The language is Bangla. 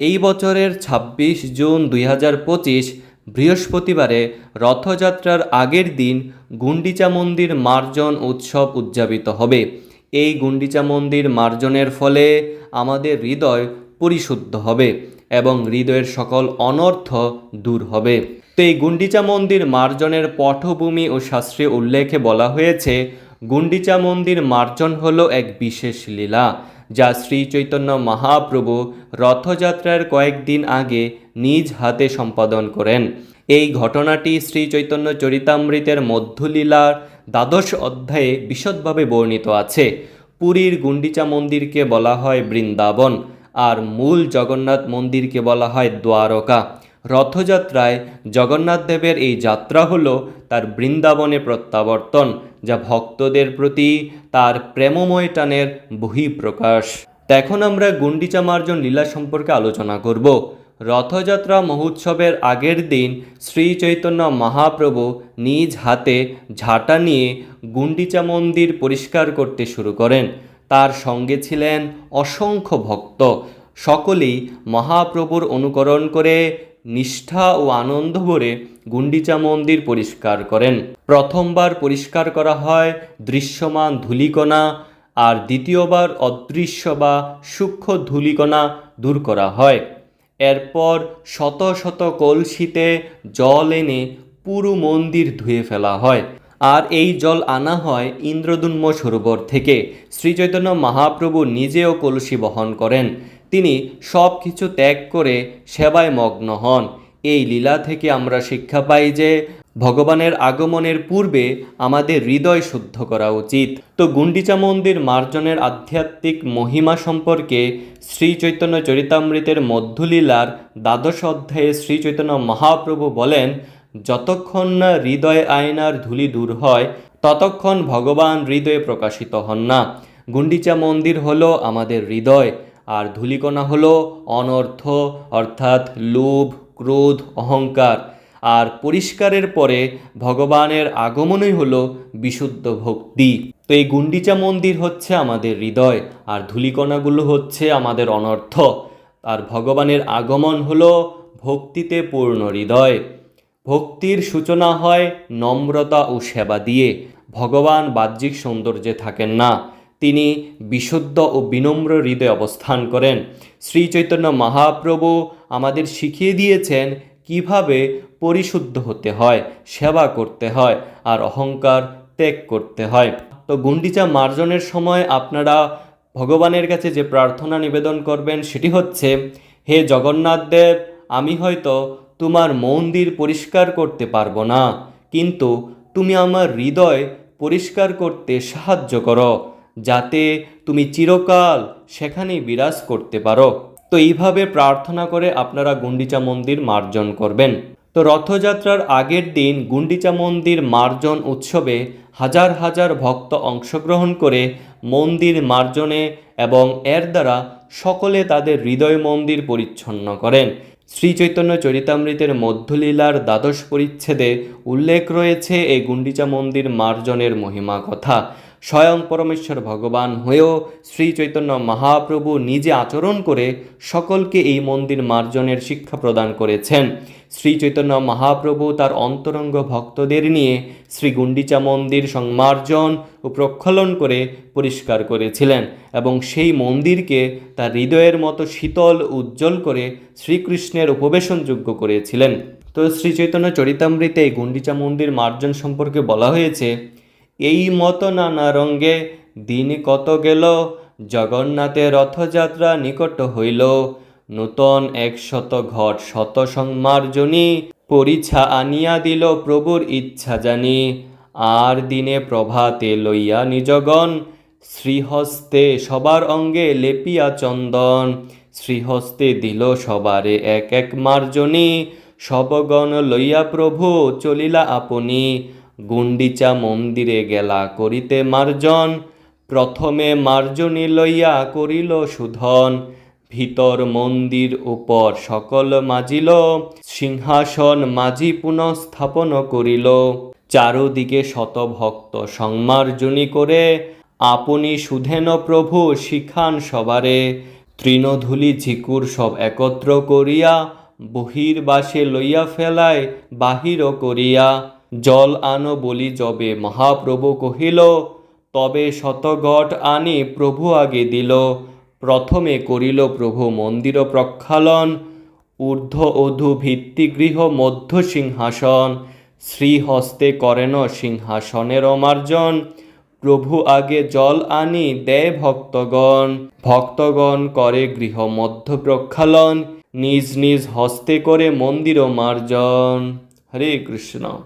এই বছরের ২৬ জুন দুই হাজার পঁচিশ বৃহস্পতিবারে রথযাত্রার আগের দিন গুন্ডিচা মন্দির মার্জন উৎসব উদযাপিত হবে। এই গুন্ডিচা মন্দির মার্জনের ফলে আমাদের হৃদয় পরিশুদ্ধ হবে এবং হৃদয়ের সকল অনর্থ দূর হবে। তো এই গুন্ডিচা মন্দির মার্জনের পটভূমি ও শাস্ত্রীয় উল্লেখে বলা হয়েছে, গুন্ডিচা মন্দির মার্জন হলো এক বিশেষ লীলা। যা শ্রী চৈতন্য মহাপ্রভু রথযাত্রার কয়েকদিন আগে নিজ হাতে সম্পাদন করেন। এই ঘটনাটি শ্রী চৈতন্য চরিতামৃতের মধ্যলীলার দ্বাদশ অধ্যায়ে বিশদভাবে বর্ণিত আছে। পুরীর গুন্ডিচা মন্দিরকে বলা হয় বৃন্দাবন, আর মূল জগন্নাথ মন্দিরকে বলা হয় দ্বারকা। রথযাত্রায় জগন্নাথ দেবের এই যাত্রা হল তার বৃন্দাবনে প্রত্যাবর্তন, যা ভক্তদের প্রতি তার প্রেমময় টানের বহিঃপ্রকাশ। তো এখন আমরা গুন্ডিচা মার্জন লীলা সম্পর্কে আলোচনা করব। রথযাত্রা মহোৎসবের আগের দিন শ্রী চৈতন্য মহাপ্রভু নিজ হাতে ঝাঁটা নিয়ে গুন্ডিচা মন্দির পরিষ্কার করতে শুরু করেন। তার সঙ্গে ছিলেন অসংখ্য ভক্ত। সকলেই মহাপ্রভুর অনুকরণ করে নিষ্ঠা ও আনন্দ ভরে গুন্ডিচা মন্দির পরিষ্কার করেন। প্রথমবার পরিষ্কার করা হয় দৃশ্যমান ধূলিকণা আর দ্বিতীয়বার অদৃশ্য বা সূক্ষ্ম ধূলিকণা দূর করা হয়। এরপর শত শত কলসিতে জল এনে পুরো মন্দির ধুয়ে ফেলা হয়। আর এই জল আনা হয় ইন্দ্রদুম্ন সরোবর থেকে। শ্রীচৈতন্য মহাপ্রভু নিজেও কলসি বহন করেন। তিনি সব কিছু ত্যাগ করে সেবায় মগ্ন হন। এই লীলা থেকে আমরা শিক্ষা পাই যে ভগবানের আগমনের পূর্বে আমাদের হৃদয় শুদ্ধ করা উচিত। তো গুন্ডিচা মন্দির মার্জনের আধ্যাত্মিক মহিমা সম্পর্কে শ্রী চৈতন্য চরিতামৃতের মধ্যলীলার দ্বাদশ অধ্যায়ে শ্রী চৈতন্য মহাপ্রভু বলেন, যতক্ষণ না হৃদয় আয়নার ধুলি দূর হয়, ততক্ষণ ভগবান হৃদয়ে প্রকাশিত হন না। গুন্ডিচা মন্দির হলো আমাদের হৃদয়। আর ধূলিকণা হলো অনর্থ, অর্থাৎ লোভ, ক্রোধ, অহংকার। আর পরিষ্কারের পরে ভগবানের আগমনই হলো বিশুদ্ধ ভক্তি। তো এই গুন্ডিচা মন্দির হচ্ছে আমাদের হৃদয়, আর ধূলিকণাগুলো হচ্ছে আমাদের অনর্থ। আর ভগবানের আগমন হলো ভক্তিতে পূর্ণ হৃদয়। ভক্তির সূচনা হয় নম্রতা ও সেবা দিয়ে। ভগবান বাহ্যিক সৌন্দর্যে থাকেন না। তিনি বিশুদ্ধ ও বিনম্র হৃদয়ে অবস্থান করেন। শ্রী চৈতন্য মহাপ্রভু আমাদের শিখিয়ে দিয়েছেন কীভাবে পরিশুদ্ধ হতে হয়, সেবা করতে হয় আর অহংকার ত্যাগ করতে হয়। তো গুন্ডিচা মার্জনের সময় আপনারা ভগবানের কাছে যে প্রার্থনা নিবেদন করবেন সেটি হচ্ছে, হে জগন্নাথ দেব, আমি হয়তো তোমার মন্দির পরিষ্কার করতে পারব না, কিন্তু তুমি আমার হৃদয় পরিষ্কার করতে সাহায্য করো। যাতে তুমি চিরকাল সেখানেই বিরাজ করতে পারো। তো এইভাবে প্রার্থনা করে আপনারা গুন্ডিচা মন্দির মার্জন করবেন। তো রথযাত্রার আগের দিন গুন্ডিচা মন্দির মার্জন উৎসবে হাজার হাজার ভক্ত অংশগ্রহণ করে মন্দির মার্জনে এবং এর দ্বারা সকলে তাদের হৃদয় মন্দির পরিচ্ছন্ন করেন। শ্রী চৈতন্য চরিতামৃতের মধ্যলীলার দ্বাদশ পরিচ্ছেদে উল্লেখ রয়েছে এই গুন্ডিচা মন্দির মার্জনের মহিমা কথা। স্বয়ং পরমেশ্বর ভগবান হয়েও শ্রী চৈতন্য মহাপ্রভু নিজে আচরণ করে সকলকে এই মন্দির মার্জনের শিক্ষা প্রদান করেছেন। শ্রী চৈতন্য মহাপ্রভু তার অন্তরঙ্গ ভক্তদের নিয়ে শ্রী গুন্ডিচা মন্দির সংমার্জন ও প্রক্ষালন করে পরিষ্কার করেছিলেন এবং সেই মন্দিরকে তার হৃদয়ের মতো শীতল, উজ্জ্বল করে শ্রীকৃষ্ণের উপবেশনযোগ্য করেছিলেন। তো শ্রী চৈতন্য চরিতামৃতে এই গুন্ডিচা মন্দির মার্জন সম্পর্কে বলা হয়েছে এই মতো নানা রঙ্গে দিন কত গেল জগন্নাথের রথযাত্রা নিকট হইল। নূতন একশত ঘট শত সংমার্জনী পরিছা আনিয়া দিল প্রভুর ইচ্ছা জানি আর দিনে প্রভাতে লইয়া নিজগণ শ্রীহস্তে সবার অঙ্গে লেপিয়া চন্দন। শ্রীহস্তে দিল সবারে এক এক মার্জনী, সবগণ লইয়া প্রভু চলিলা আপনি। গুন্ডিচা মন্দিরে গেলা করিতে মার্জন। প্রথমে মার্জনী লইয়া করিল সুধন। ভিতর মন্দির উপর সকল মাজিল। সিংহাসন মাঝি পুনঃ স্থাপন করিল। চারোদিকে শতভক্ত সংমার্জনী করে আপনি সুধেন প্রভু শিখান সবারে। তৃণধূলি ঝিকুর সব একত্র করিয়া বহির্বাসে লইয়া ফেলায় বাহির করিয়া। জল আনো বলি যবে মহাপ্রভু কহিল, তবে শতঘট আনি প্রভু আগে দিল। প্রথমে করিল প্রভু মন্দির প্রক্ষালন, ঊর্ধ্ব অধু ভিত্তিগৃহ মধ্য সিংহাসন, শ্রীহস্তে করেন সিংহাসনের অমার্জন। প্রভু আগে জল আনি দেয় ভক্তগণ। ভক্তগণ করে গৃহ মধ্য প্রক্ষালন, নিজ নিজ হস্তে করে মন্দির মার্জন। হরে কৃষ্ণ।